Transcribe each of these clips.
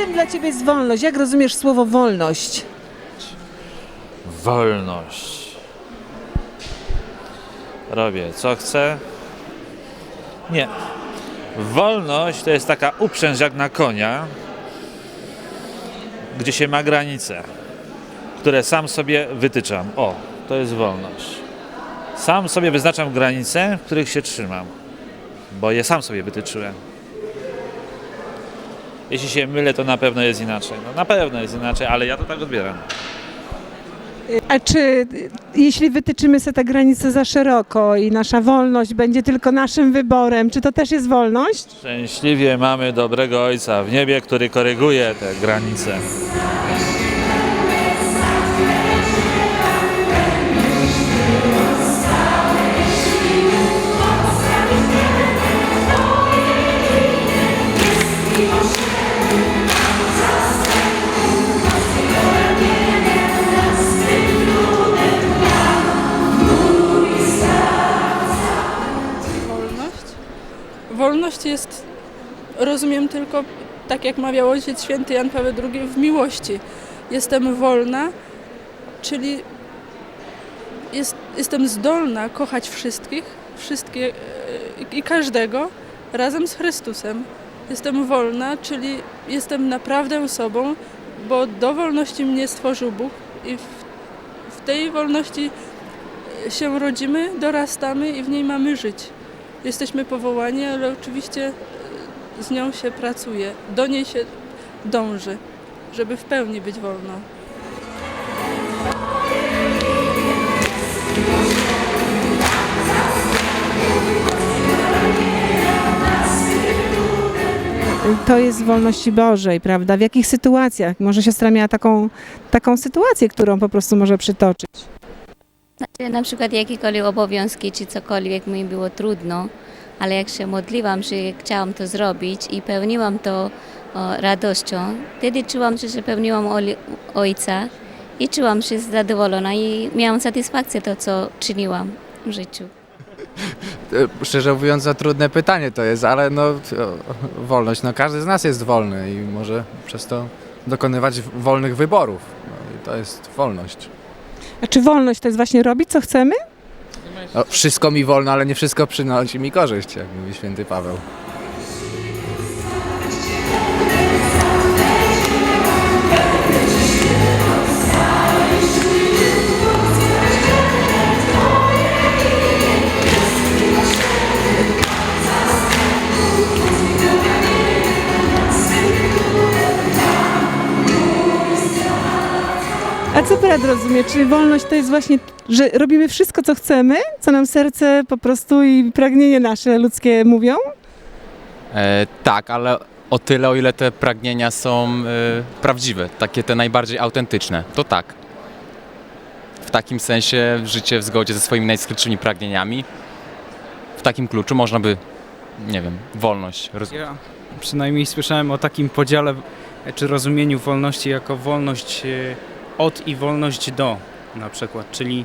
Czym dla Ciebie jest wolność? Jak rozumiesz słowo wolność? Wolność. Robię co chcę. Nie. Wolność to jest taka uprzęż jak na konia, gdzie się ma granice, które sam sobie wytyczam. O, to jest wolność. Sam sobie wyznaczam granice, w których się trzymam, bo je sam sobie wytyczyłem. Jeśli się mylę, to na pewno jest inaczej. No, na pewno jest inaczej, ale ja to tak odbieram. A czy jeśli wytyczymy sobie te granice za szeroko i nasza wolność będzie tylko naszym wyborem, czy to też jest wolność? Szczęśliwie mamy dobrego Ojca w niebie, który koryguje te granice. Wolność jest, rozumiem tylko, tak jak mawiał Ojciec Święty Jan Paweł II, w miłości. Jestem wolna, czyli jest, jestem zdolna kochać wszystkich, wszystkie e, i każdego razem z Chrystusem. Jestem wolna, czyli jestem naprawdę sobą, bo do wolności mnie stworzył Bóg i w, w tej wolności się rodzimy, dorastamy i w niej mamy żyć. Jesteśmy powołani, ale oczywiście e, z nią się pracuje, do niej się dąży, żeby w pełni być wolną. To jest wolności Bożej, prawda? W jakich sytuacjach? Może siostra miała taką, taką sytuację, którą po prostu może przytoczyć. Znaczy, na przykład jakiekolwiek obowiązki czy cokolwiek mi było trudno, ale jak się modliłam, że chciałam to zrobić i pełniłam to o, radością, wtedy czułam, że, że pełniłam Ojca i czułam się zadowolona i miałam satysfakcję to, co czyniłam w życiu. E, Szczerze mówiąc, za trudne pytanie to jest, ale no, wolność, no każdy z nas jest wolny i może przez to dokonywać wolnych wyborów. No, to jest wolność. A czy wolność to jest właśnie robić, co chcemy? No, wszystko mi wolno, ale nie wszystko przynosi mi korzyść, jak mówi święty Paweł. Brat rozumie? Czy wolność to jest właśnie, że robimy wszystko, co chcemy, co nam serce po prostu i pragnienie nasze ludzkie mówią? E, tak, ale o tyle, o ile te pragnienia są e, prawdziwe, takie te najbardziej autentyczne, to tak. W takim sensie życie w zgodzie ze swoimi najskrytszymi pragnieniami, w takim kluczu można by, nie wiem, wolność rozumieć. Ja przynajmniej słyszałem o takim podziale czy rozumieniu wolności jako wolność e, od i wolność do na przykład, czyli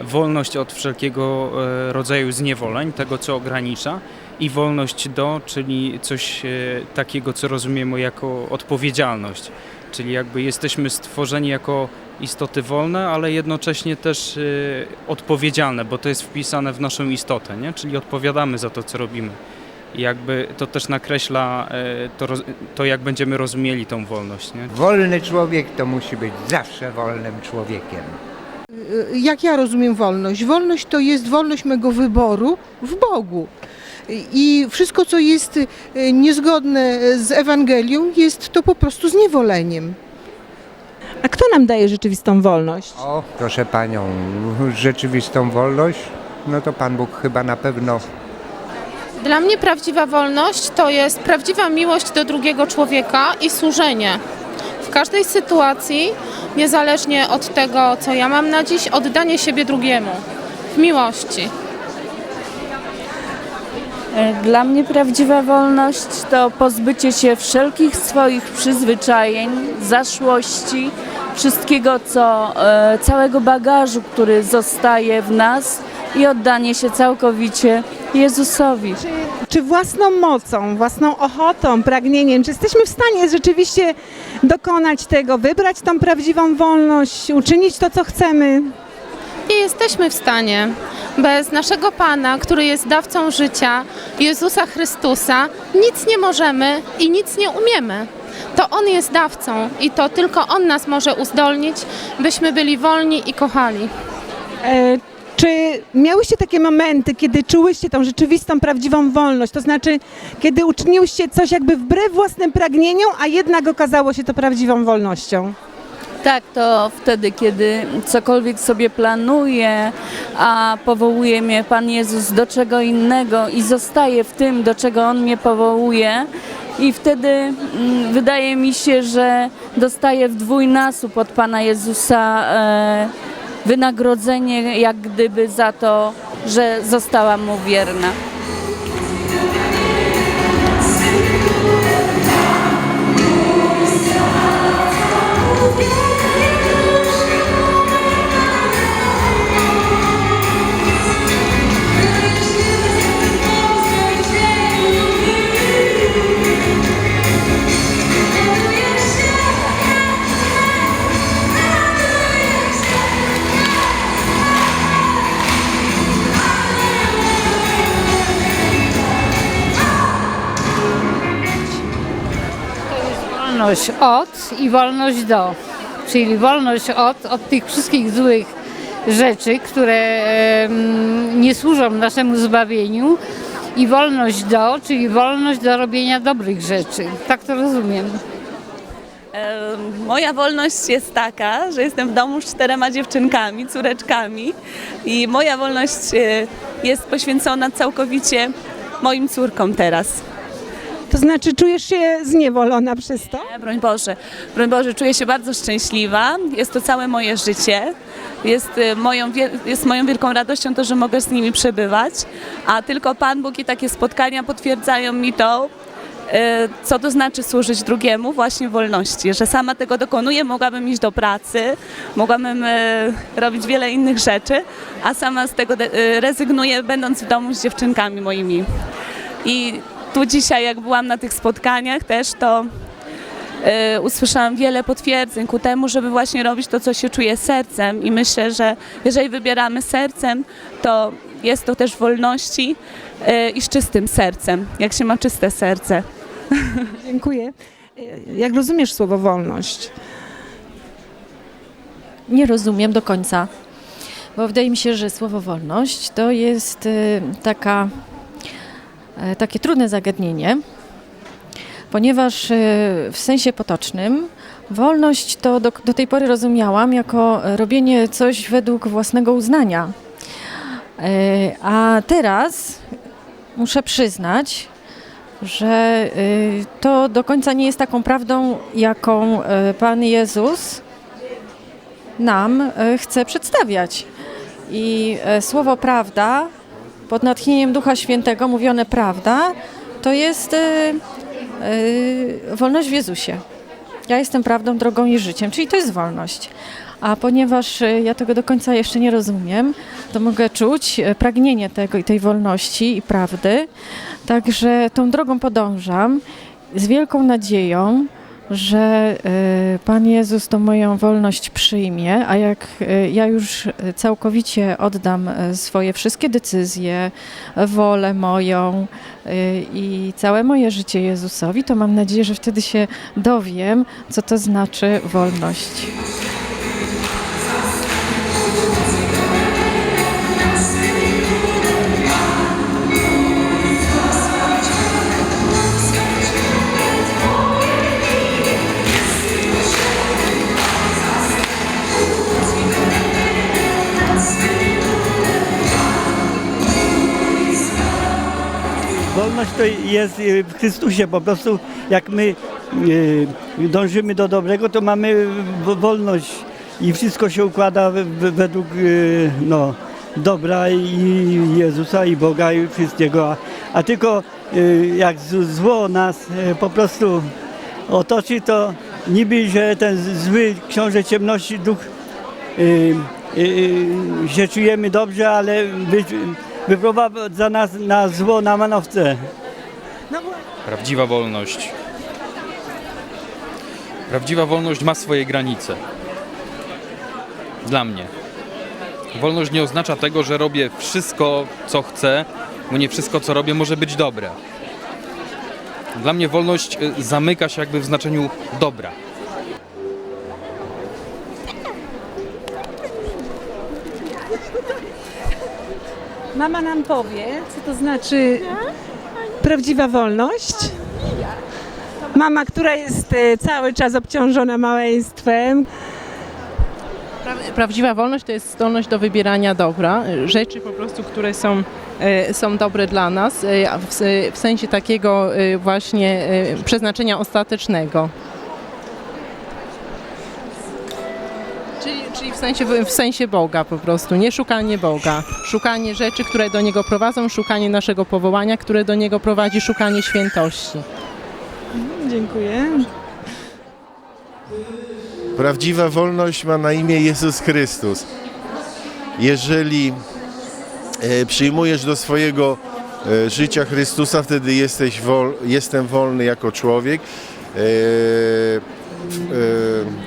wolność od wszelkiego e, rodzaju zniewoleń, tego co ogranicza i wolność do, czyli coś e, takiego co rozumiemy jako odpowiedzialność, czyli jakby jesteśmy stworzeni jako istoty wolne, ale jednocześnie też e, odpowiedzialne, bo to jest wpisane w naszą istotę, nie? czyli odpowiadamy za to co robimy. I jakby to też nakreśla e, to, to, jak będziemy rozumieli tą wolność. Nie? Wolny człowiek to musi być zawsze wolnym człowiekiem. jak ja rozumiem wolność? Wolność to jest wolność mego wyboru w Bogu. I wszystko, co jest y, niezgodne z Ewangelią, jest to po prostu zniewoleniem. A kto nam daje rzeczywistą wolność? O, proszę panią, rzeczywistą wolność, no to Pan Bóg chyba na pewno Dla mnie prawdziwa wolność to jest prawdziwa miłość do drugiego człowieka i służenie. W każdej sytuacji, niezależnie od tego, co ja mam na dziś, oddanie siebie drugiemu w miłości. Dla mnie prawdziwa wolność to pozbycie się wszelkich swoich przyzwyczajeń, zaszłości, wszystkiego co, e, całego bagażu, który zostaje w nas i oddanie się całkowicie Jezusowi. Czy Czy własną mocą, własną ochotą, pragnieniem, czy jesteśmy w stanie rzeczywiście dokonać tego, wybrać tą prawdziwą wolność, uczynić to, co chcemy? Nie jesteśmy w stanie. Bez naszego Pana, który jest dawcą życia, Jezusa Chrystusa, nic nie możemy i nic nie umiemy. To On jest dawcą i to tylko On nas może uzdolnić, byśmy byli wolni i kochali. E, Czy miałyście takie momenty, kiedy czułyście tą rzeczywistą, prawdziwą wolność? To znaczy, kiedy uczyniłyście coś jakby wbrew własnym pragnieniom, a jednak okazało się to prawdziwą wolnością? Tak, to wtedy, kiedy cokolwiek sobie planuję, a powołuje mnie Pan Jezus do czego innego i zostaję w tym, do czego On mnie powołuje. I wtedy mm, wydaje mi się, że dostaję w dwójnasób od Pana Jezusa e, wynagrodzenie, jak gdyby za to, że zostałam Mu wierna. Wolność od i wolność do. Czyli wolność od, od tych wszystkich złych rzeczy, które nie służą naszemu zbawieniu i wolność do, czyli wolność do robienia dobrych rzeczy. Tak to rozumiem. Moja wolność jest taka, że jestem w domu z czterema dziewczynkami, córeczkami i moja wolność e, jest poświęcona całkowicie moim córkom teraz. To znaczy, czujesz się zniewolona przez to? Nie, Broń Boże, broń Boże, czuję się bardzo szczęśliwa. Jest to całe moje życie. Jest e, moją, jest moją wielką radością to, że mogę z nimi przebywać, a tylko Pan Bóg i takie spotkania potwierdzają mi to, e, co to znaczy służyć drugiemu właśnie wolności, że sama tego dokonuję, mogłabym iść do pracy, mogłabym e, robić wiele innych rzeczy, a sama z tego rezygnuję, będąc w domu z dziewczynkami moimi. I tu dzisiaj, jak byłam na tych spotkaniach też, to e, usłyszałam wiele potwierdzeń ku temu, żeby właśnie robić to, co się czuje sercem i myślę, że jeżeli wybieramy sercem, to jest to też wolności e, i z czystym sercem, jak się ma czyste serce. Dziękuję. Jak rozumiesz słowo wolność? Nie rozumiem do końca, bo wydaje mi się, że słowo wolność to jest y, taka, takie trudne zagadnienie, ponieważ y, w sensie potocznym wolność to do, do tej pory rozumiałam jako robienie coś według własnego uznania. E, A teraz muszę przyznać, że to do końca nie jest taką prawdą, jaką Pan Jezus nam e, chce przedstawiać. I e, słowo prawda, pod natchnieniem Ducha Świętego mówione prawda, to jest e, e, wolność w Jezusie. Ja jestem prawdą, drogą i życiem, czyli to jest wolność. A ponieważ e, ja tego do końca jeszcze nie rozumiem, to mogę czuć pragnienie tego i tej wolności i prawdy. Także tą drogą podążam z wielką nadzieją, że e, Pan Jezus tą moją wolność przyjmie, a jak e, ja już całkowicie oddam e, swoje wszystkie decyzje, wolę moją i całe moje życie Jezusowi, to mam nadzieję, że wtedy się dowiem, co to znaczy wolność. Wolność to jest y, w Chrystusie. Po prostu jak my y, dążymy do dobrego, to mamy wo- wolność i wszystko się układa według y, no, dobra i Jezusa i Boga i wszystkiego. A, a tylko jak zło nas po prostu otoczy, to niby, że ten zły książę ciemności, duch się czujemy dobrze, ale wyprowadza nas na zło, na manowce. Prawdziwa wolność. Prawdziwa wolność ma swoje granice. Dla mnie. Wolność nie oznacza tego, że robię wszystko, co chcę, bo nie wszystko, co robię, może być dobre. Dla mnie wolność y, zamyka się jakby w znaczeniu dobra. Mama nam powie, co to znaczy prawdziwa wolność. Mama, która jest e, cały czas obciążona małeństwem. Pra- Prawdziwa wolność to jest zdolność do wybierania dobra, y, rzeczy po prostu, które są, e, są dobre dla nas, e, w, sensie takiego e, właśnie e, przeznaczenia ostatecznego. Czyli, czyli w, sensie, w sensie Boga po prostu, nie szukanie Boga, szukanie rzeczy, które do Niego prowadzą, szukanie naszego powołania, które do Niego prowadzi, szukanie świętości. Dziękuję. Prawdziwa wolność ma na imię Jezus Chrystus. Jeżeli e, przyjmujesz do swojego e, życia Chrystusa, wtedy jesteś wol, jestem wolny jako człowiek.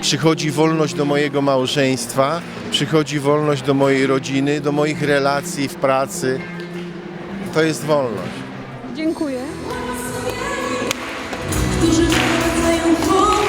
Przychodzi wolność do mojego małżeństwa, przychodzi wolność do mojej rodziny, do moich relacji w pracy. To jest wolność. Dziękuję. Którzy wprowadzają pokój,